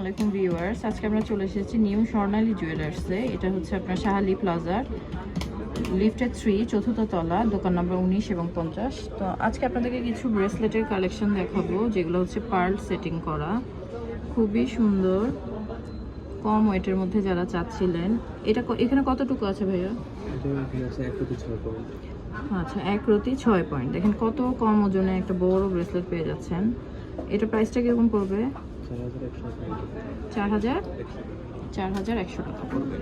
আলাইকুম ভিউয়ার্স। আজকে আমরা চলে এসেছি নিউ স্বর্ণালী জুয়েলার্সে। এটা হচ্ছে আপনার শাহালি প্লাজার লিফটের থ্রি, চতুর্থ তলা, দোকান নম্বর উনিশ এবং পঞ্চাশ। তো আজকে আপনাদেরকে কিছু ব্রেসলেটের কালেকশন দেখাবো, যেগুলো হচ্ছে পার্ল সেটিং করা। খুবই সুন্দর, কম ওয়েটের মধ্যে যারা চাচ্ছিলেন। এটা এখানে কতটুকু আছে ভাইয়া? আচ্ছা এক রতি ছয় পয়েন্ট দেখেন কত কম ওজনে একটা বড় ব্রেসলেট পেয়ে যাচ্ছেন। এটা প্রাইসটা কীরকম পড়বে? চার হাজার? চার হাজার একশো টাকা পড়বে।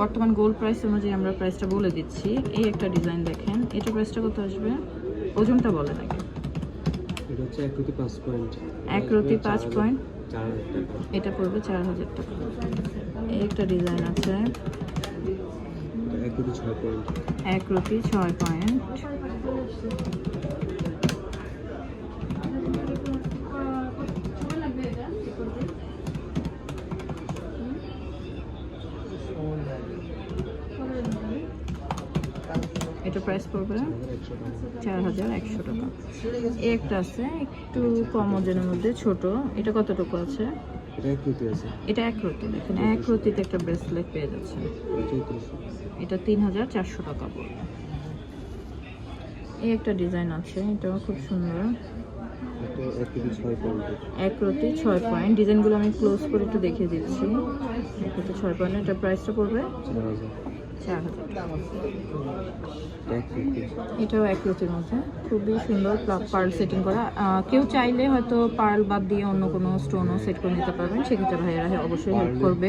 বর্তমান গোল্ড প্রাইস অনুযায়ী আমরা প্রাইসটা বলে দিচ্ছি। এই একটা ডিজাইন দেখেন। এটা প্রাইসটা কত আসবে? ওজনটা বলে নাকি এক রতি পাঁচ পয়েন্ট এটা পড়বে চার হাজার টাকা। এই একটা ডিজাইন আছে। এক রতি ছয় পয়েন্ট এটা প্রাইস পড়বে চার হাজার একশো টাকা। এই একটা আছে একটু কম ওজনের মধ্যে ছোট। এটা কতটুকু আছে? এটা এক রতি দেখেন এক রতিতে একটা ব্রেসলেট পেয়ে যাচ্ছে। এটা তিন হাজার চারশো টাকা পড়বে। এই একটা ডিজাইন আছে এটাও খুব সুন্দর। এক রতি ছয় পয়েন্ট। ডিজাইনগুলো আমি ক্লোজ করে একটু দেখিয়ে দিচ্ছি। এক রতি ছয় পয়েন্ট। এটা প্রাইসটা পড়বে? চার এটাও এক রতির মধ্যে। খুবই সুন্দর পার্ল সেটিং করা। কেউ চাইলে হয়তো পার্ল বাদ দিয়ে অন্য কোনো স্টোনও সেট করে নিতে পারবেন। সেক্ষেত্রে ভাইয়েরা অবশ্যই হেল্প করবে।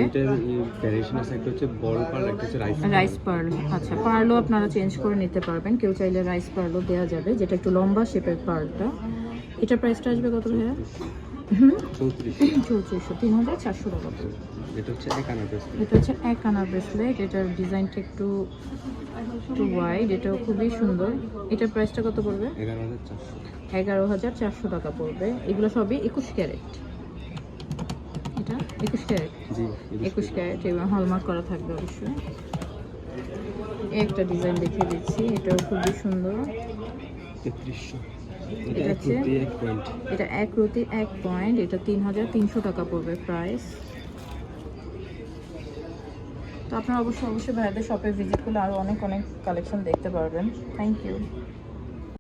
রাইস পার্ল আচ্ছা। পার্লও আপনারা চেঞ্জ করে নিতে পারবেন। কেউ চাইলে রাইস পার্লও দেওয়া যাবে যেটা একটু লম্বা শেপের পার্লটা। এটার প্রাইসটা আসবে কত ভাইয়া? চৌত্রিশশো। তিন হাজার চারশো টাকা। পড়বে। এটা হচ্ছে এক আনা ব্রেসলেট এটার ডিজাইনটা একটু একটু ওয়াইড এটাও খুবই সুন্দর। এটার প্রাইসটা কত পড়বে? এগারো হাজার চারশো। টাকা পড়বে। এগুলো সবই একুশ ক্যারেট। এটা একুশ ক্যারেট? একুশ ক্যারেট। এবং হলমার্ক করা থাকবে অবশ্যই। একটা ডিজাইন দেখিয়ে দিচ্ছি এটাও খুবই সুন্দর। এটা এটা এক এক পয়েন্ট এটা তিন হাজার তিনশো টাকা পড়বে প্রাইস তো আপনারা অবশ্যই অবশ্যই ভাইদের শপে ভিজিট করলে আরও অনেক অনেক কালেকশন দেখতে পারবেন। Thank you